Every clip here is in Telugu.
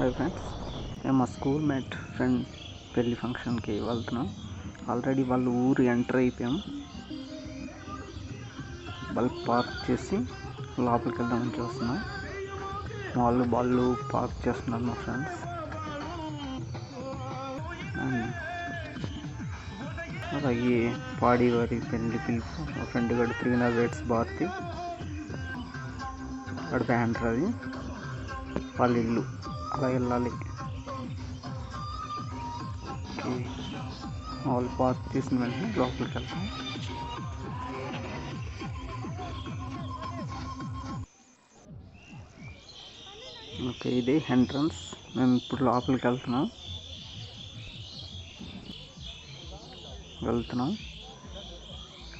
హాయ్ ఫ్రెండ్స్ మేము మా స్కూల్ మేట్ ఫ్రెండ్ పెళ్ళి ఫంక్షన్కి వెళ్తున్నాం. ఆల్రెడీ వాళ్ళు ఊరు ఎంటర్ అయిపోయాం. వాళ్ళు పార్క్ చేసి లోపలికి వెళ్దామని చూస్తున్నాం. వాళ్ళు వాళ్ళు పార్క్ చేస్తున్నారు మా ఫ్రెండ్స్ అలాగే పాడి వారి పెళ్ళి పిలుపు. మా ఫ్రెండ్ గడు త్రీ వెయిట్స్ భారతి. వాడి బ్యాండర్ అది. వాళ్ళ ఇల్లు. అలా వెళ్ళాలి. ఓకే. వాళ్ళు పార్క్ చేసిన వెంటనే లోపలికి వెళ్తాం. ఓకే ఇది ఎంట్రన్స్. మేము ఇప్పుడు లోపలికి వెళ్తున్నాం. వెళ్తున్నాం.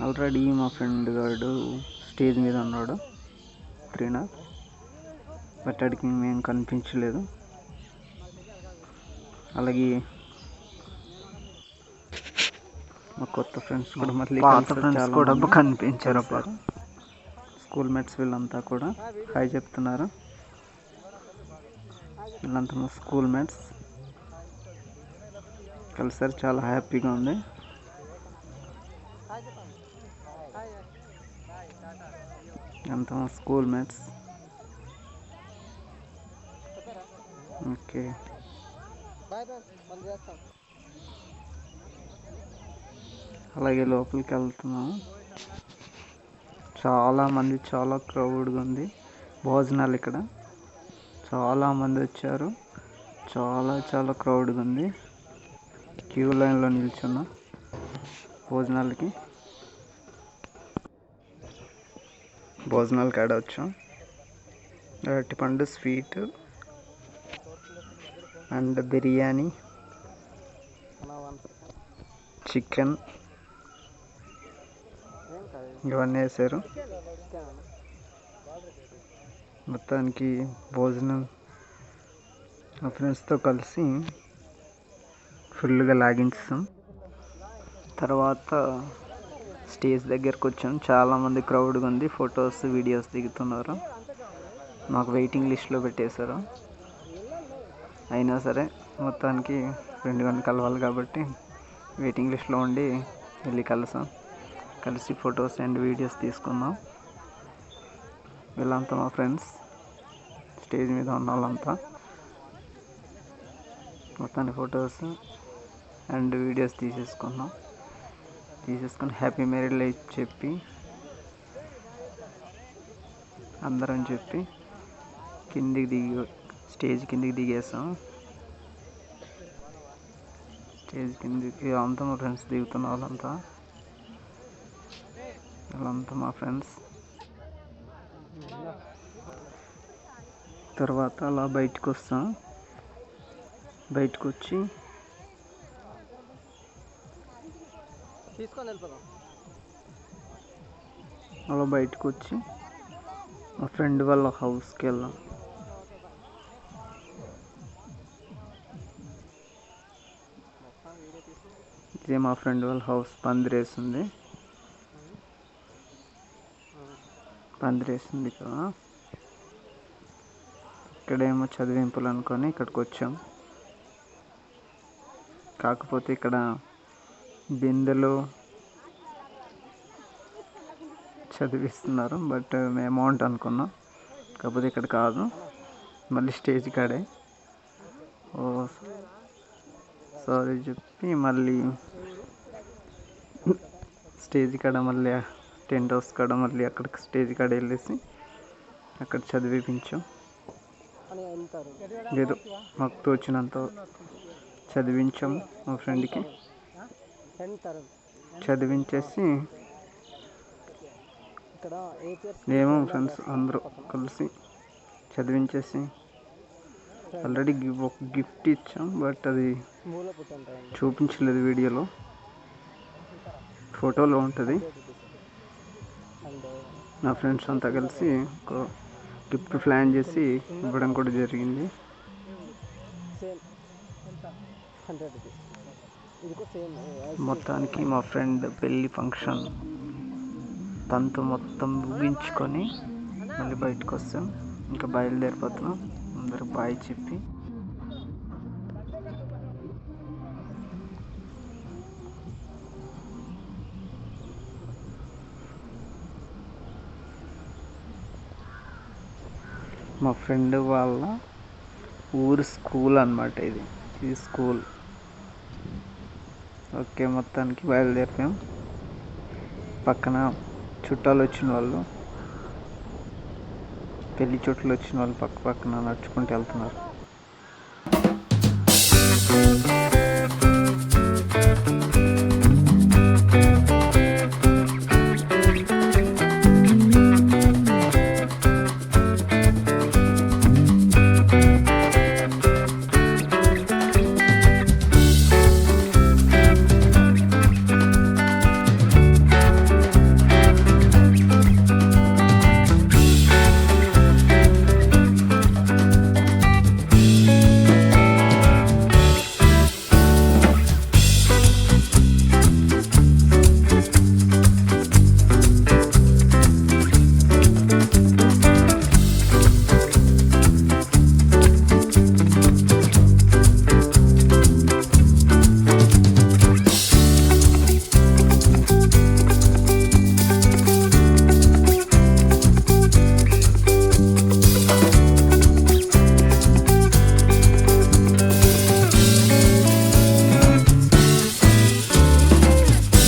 ఆల్రెడీ మా ఫ్రెండ్ గారు స్టేజ్ మీద ఉన్నాడు. త్రీనా బట్ అడిగి మేము కనిపించలేదు. అలాగే మా కొత్త ఫ్రెండ్స్ కూడా మళ్ళీ పాత చాలా కూడా. కనిపించారు. స్కూల్ మేట్స్ వీళ్ళంతా కూడా హాయ్ చెప్తున్నారు. వీళ్ళంతా మా స్కూల్ మేట్స్ కలిసారు చాలా హ్యాపీగా ఉంది. అంతా మా స్కూల్ మేట్స్ ఓకే. అలాగే లోపలికి వెళ్తున్నాము. చాలా మంది చాలా క్రౌడ్గా ఉంది. భోజనాలు ఇక్కడ. చాలా మంది వచ్చారు. చాలా చాలా క్రౌడ్గా ఉంది. క్యూ లైన్లో నిల్చున్నా భోజనాలకి. భోజనాలకి ఆడవచ్చు అరటిపండు స్వీట్. అండ్ బిర్యానీ. చికెన్. ఇవన్నీ వేసారు. మొత్తానికి భోజనం మా ఫ్రెండ్స్తో కలిసి ఫుల్గా లాగించాం తర్వాత స్టేజ్ దగ్గరకు వచ్చాం. చాలామంది క్రౌడ్గా ఉంది ఫొటోస్ వీడియోస్ దిగుతున్నారు. మాకు వెయిటింగ్ లిస్ట్లో పెట్టేశారు. అయినా సరే మొత్తానికి రెండు గంటలు కలవాలి కాబట్టి వెయిటింగ్ లిస్ట్లో ఉండి వెళ్ళి కలిసాం. కలిసి ఫొటోస్ అండ్ వీడియోస్ తీసుకున్నాం వీళ్ళంతా మా ఫ్రెండ్స్ స్టేజ్ మీద ఉన్న వాళ్ళంతా. మొత్తాన్ని ఫొటోస్ అండ్ వీడియోస్ తీసేసుకున్నాం తీసేసుకొని హ్యాపీ మ్యారీడ్ లైఫ్ చెప్పి అందరం చెప్పి కిందికి దిగి స్టేజ్ కిందికి దిగేసాం. స్టేజ్ కిందికి అంతా మా ఫ్రెండ్స్ దిగుతున్న వాళ్ళంతా. వాళ్ళంతా మా ఫ్రెండ్స్. తర్వాత అలా బయటకు వస్తాం. బయటకు వచ్చి అలా బయటకు వచ్చి మా ఫ్రెండ్ వాళ్ళ హౌస్కి వెళ్ళాం. ఇదే మా ఫ్రెండ్ వాళ్ళ హౌస్ పందిరేసింది. పందిరేసింది కదా ఇక్కడేమో చదివింపులు అనుకొని ఇక్కడికి వచ్చాం కాకపోతే ఇక్కడ బిందెలు చదివిస్తున్నారు బట్ మేము అమౌంట్ అనుకున్నాం. కాకపోతే ఇక్కడ కాదు. మళ్ళీ స్టేజ్ కాడే. ఓ సారీ చెప్పి మళ్ళీ స్టేజ్ కాడ మళ్ళీ టెంట్ హౌస్ కాడ మళ్ళీ అక్కడికి స్టేజ్ కాడ వెళ్ళేసి అక్కడ చదివిపించాం. ఏదో మాకు తోచినంత చదివించాం మా ఫ్రెండ్కి. చదివించేసి మేము ఫ్రెండ్స్ అందరూ కలిసి చదివించేసి ఆల్రెడీ ఒక గిఫ్ట్ ఇచ్చాం బట్ అది చూపించలేదు వీడియోలో. ఫోటోలో ఉంటుంది. నా ఫ్రెండ్స్ అంతా కలిసి ఒక గిఫ్ట్ ప్లాన్ చేసి ఇవ్వడం కూడా జరిగింది. మొత్తానికి మా ఫ్రెండ్ పెళ్ళి ఫంక్షన్ తనతో మొత్తం ముగించుకొని మళ్ళీ బయటకు వస్తాం. ఇంకా బయలుదేరిపోతున్నాం. అందరూ బాయ్ చెప్పి. మా ఫ్రెండ్ వాళ్ళ ఊరు స్కూల్ అనమాట ఇది. ఇది స్కూల్. ఓకే మొత్తానికి బయలుదేరిపోయాం పక్కన చుట్టాలు వచ్చిన వాళ్ళు. పెళ్ళి చుట్టలు వచ్చిన వాళ్ళు పక్క పక్కన నడుచుకుంటూ వెళ్తున్నారు.